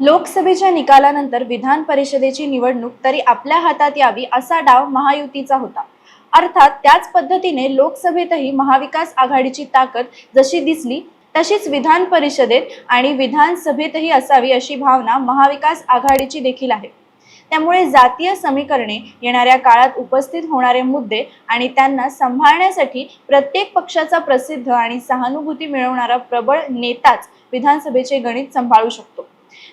लोकसभेच्या निकालानंतर विधान परिषदेची निवडणूक तरी आपल्या हातात यावी असा डाव महायुतीचा होता. अर्थात त्याच पद्धतीने लोकसभेतही महाविकास आघाडीची ताकद जशी दिसली तशीच विधान परिषदेत आणि विधानसभेतही असावी अशी भावना महाविकास आघाडीची देखील आहे. त्यामुळे जातीय समीकरणे येणाऱ्या काळात उपस्थित होणारे मुद्दे आणि त्यांना सांभाळण्यासाठी प्रत्येक पक्षाचा प्रसिद्ध आणि सहानुभूती मिळवणारा प्रबळ नेताच विधानसभेचे गणित सांभाळू शकतो.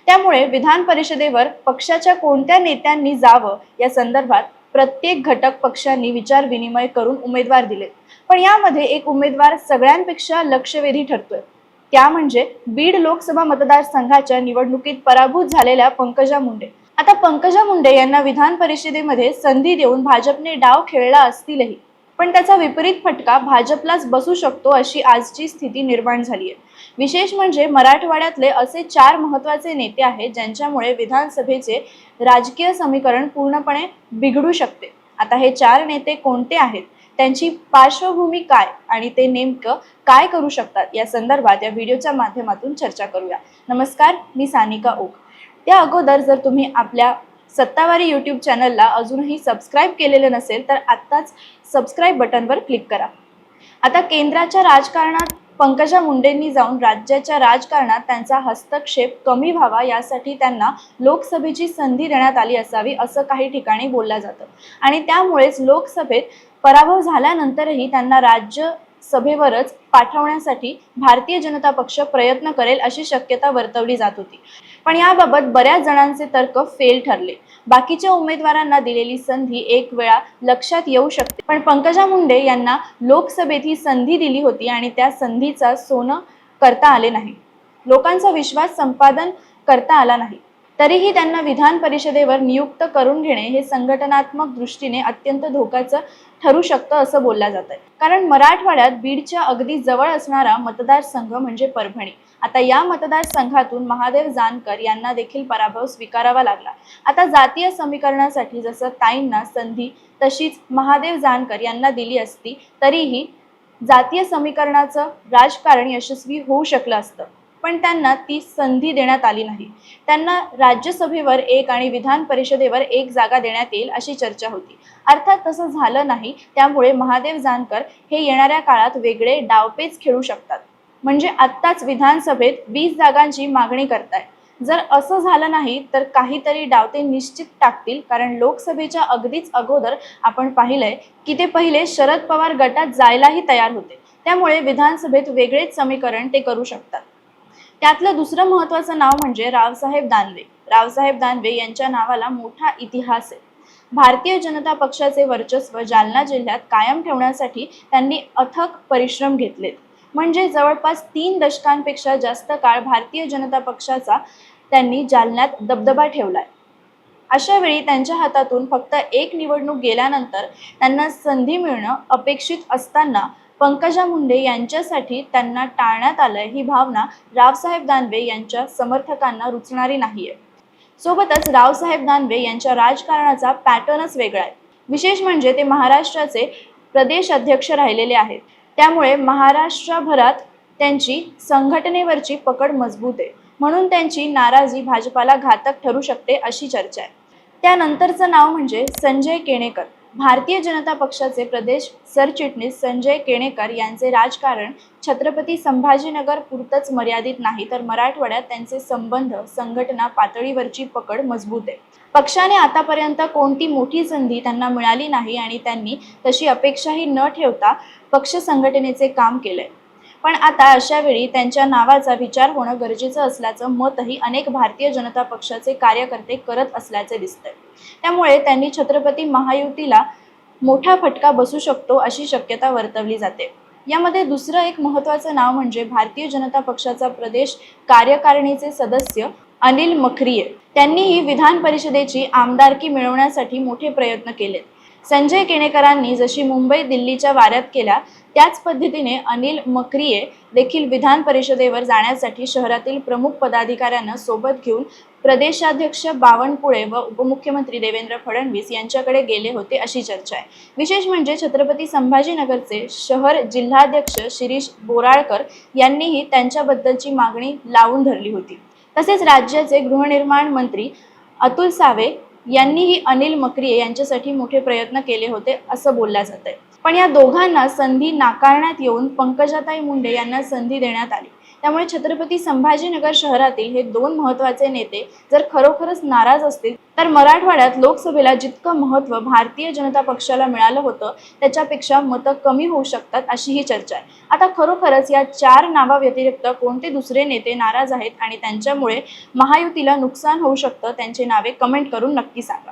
त्यामुळे विधान परिषदेवर पक्षाच्या कोणत्या नेत्यांनी जावं या संदर्भात प्रत्येक घटक पक्षांनी विचार विनिमय करून उमेदवार दिले पण यामध्ये एक उमेदवार सगळ्यांपेक्षा लक्षवेधी ठरतोय. त्या म्हणजे बीड लोकसभा मतदारसंघाच्या निवडणुकीत पराभूत झालेल्या पंकजा मुंडे. आता पंकजा मुंडे यांना विधान परिषदेमध्ये संधी देऊन भाजपने डाव खेळला असतीलही. पण त्याचा विपरीत फटका भाजपलाच बसू शकतो अशी आजची स्थिती निर्माण झाली आहे विशेष म्हणजे मराठवाड्यातले असे चार महत्त्वाचे नेते आहेत ज्यांच्यामुळे विधानसभेचे राजकीय समीकरण पूर्णपणे बिघडू शकते. आता हे चार नेते कोणते आहेत? त्यांची पार्श्वभूमी काय? आणि ते नेमकं काय करू शकतात? या संदर्भात या व्हिडिओच्या माध्यमातून चर्चा करूया. नमस्कार मी सानिका ओक. त्या अगोदर जर तुम्ही आपल्या सत्तावारी यूट्यूब चॅनलला अजूनही सबस्क्राईब केलेलं नसेल तर आत्ताच सबस्क्राईब बटनवर क्लिक करा. आता केंद्राच्या राजकारणात पंकजा मुंडेंनी जाऊन राज्याच्या राजकारणात त्यांचा हस्तक्षेप कमी व्हावा यासाठी त्यांना लोकसभेची संधी देण्यात आली असावी असं काही ठिकाणी बोललं जातं. आणि त्यामुळेच लोकसभेत पराभव झाल्यानंतरही त्यांना राज्यसभेवरच पाठवण्यासाठी भारतीय जनता पक्ष प्रयत्न करेल अशी शक्यता वर्तवली जात होती. पण याबाबत बऱ्याच जणांचे तर्क फेल ठरले. बाकीच्या उमेदवारांना दिलेली संधी एक वेळा लक्षात येऊ शकते. पण पंकजा मुंडे यांना लोकसभेत ही संधी दिली होती आणि त्या संधीचा सोनं करता आले नाही. लोकांचा विश्वास संपादन करता आला नाही. तरीही त्यांना विधान परिषदेवर नियुक्त करून घेणे हे संघटनात्मक दृष्टीने अत्यंत धोक्याचं ठरू शकतं असं बोललं जात आहे. कारण मराठवाड्यात बीडच्या अगदी जवळ असणारा मतदारसंघ म्हणजे परभणी. आता या मतदारसंघातून महादेव जानकर यांना देखील पराभव स्वीकारावा लागला. आता जातीय समीकरणासाठी जसं ताईंना संधी तशीच महादेव जानकर यांना दिली असती तरीही जातीय समीकरणाचं राजकारण यशस्वी होऊ शकलं असतं. पण त्यांना ती संधी देण्यात आली नाही. त्यांना राज्यसभेवर एक आणि विधान परिषदेवर एक जागा देण्यात येईल अशी चर्चा होती. अर्थात तसं झालं नाही त्यामुळे महादेव जानकर हे येणाऱ्या काळात वेगळे डावपेच खेळू शकतात. म्हणजे आत्ताच विधानसभेत वीस जागांची मागणी करताय. जर असं झालं नाही तर काहीतरी डावते निश्चित टाकतील कारण लोकसभेच्या अगदीच अगोदर आपण पाहिलंय की ते पहिले शरद पवार गटात जायलाही तयार होते. त्यामुळे विधानसभेत वेगळेच समीकरण ते करू शकतात. त्यातलं दुसरं महत्वाचं नाव म्हणजे रावसाहेब दानवे. रावसाहेब दानवे यांच्या नावाला मोठा इतिहास आहे. भारतीय जनता पक्षाचे वर्चस्व जालना जिल्ह्यात कायम ठेवण्यासाठी त्यांनी अथक परिश्रम घेतलेत म्हणजे जवळपास तीन दशकांपेक्षा जास्त काळ भारतीय जनता पक्षाचा त्यांनी जालन्यात दबदबा ठेवलाय. अशा वेळी त्यांच्या हातातून फक्त एक निवडणूक गेल्यानंतर त्यांना संधी मिळणं अपेक्षित असताना पंकजा मुंडे यांच्यासाठी त्यांना टाळण्यात आलं ही भावना रावसाहेब दानवे यांच्या समर्थकांना रुचणारी नाहीये. सोबतच रावसाहेब दानवे यांच्या राजकारणाचा पॅटर्नच वेगळा आहे. विशेष म्हणजे ते महाराष्ट्राचे प्रदेश अध्यक्ष राहिलेले आहेत. त्यामुळे महाराष्ट्रभरात त्यांची संघटनेवरची पकड मजबूत आहे. म्हणून त्यांची नाराजी भाजपाला घातक ठरू शकते अशी चर्चा आहे. त्यानंतरचं नाव म्हणजे संजय केणेकर. भारतीय जनता पक्षाचे प्रदेश सरचिटणीस संजय केणेकर यांचे राजकारण छत्रपती संभाजीनगर पुरतच मर्यादित नाही तर मराठवाड्यात त्यांचे संबंध संघटना पातळीवरची पकड मजबूत आहे. पक्षाने आतापर्यंत कोणती मोठी संधी त्यांना मिळाली नाही आणि त्यांनी तशी अपेक्षाही न ठेवता पक्ष संघटनेचे काम केलंय. पण आता अशा वेळी त्यांच्या नावाचा विचार होणं गरजेचं असल्याचं मतही अनेक भारतीय जनता पक्षाचे कार्यकर्ते करत असल्याचे दिसतंय. त्यामुळे त्यांनी छत्रपती महायुतीला मोठा फटका बसू शकतो अशी शक्यता वर्तवली जाते. यामध्ये दुसरं एक महत्त्वाचं नाव म्हणजे भारतीय जनता पक्षाचा प्रदेश कार्यकारिणीचे सदस्य अनिल मखरिये. त्यांनीही विधान परिषदेची आमदारकी मिळवण्यासाठी मोठे प्रयत्न केलेत संजय केणेकरांनी जशी मुंबई दिल्लीच्या वाऱ्यात केल्या त्याच पद्धतीने अनिल मखरिये देखील विधान परिषदेवर जाण्यासाठी शहरातील प्रमुख पदाधिकाऱ्यांना सोबत घेऊन प्रदेशाध्यक्ष बावनकुळे व उपमुख्यमंत्री देवेंद्र फडणवीस यांच्याकडे गेले होते अशी चर्चा आहे. विशेष म्हणजे छत्रपती संभाजीनगरचे शहर जिल्हाध्यक्ष शिरीष बोराळकर यांनीही त्यांच्याबद्दलची मागणी लावून धरली होती. तसेच राज्याचे गृहनिर्माण मंत्री अतुल सावे यांनीही अनिल मक्रिये यांच्यासाठी मोठे प्रयत्न केले होते असं बोलल्या जात आहे पण या दोघांना संधी नाकारण्यात येऊन पंकजाताई मुंडे यांना संधी देण्यात आली. त्यामुळे छत्रपती संभाजीनगर शहरातील हे दोन महत्त्वाचे नेते जर खरोखरच नाराज असतील तर मराठवाड्यात लोकसभेला जितकं महत्त्व भारतीय जनता पक्षाला मिळालं होतं त्याच्यापेक्षा मतं कमी होऊ शकतात अशी ही चर्चा आहे. आता खरोखरच या चार नावाव्यतिरिक्त कोणते दुसरे नेते नाराज आहेत आणि त्यांच्यामुळे महायुतीला नुकसान होऊ शकतं त्यांची नावे कमेंट करून नक्की सांगा.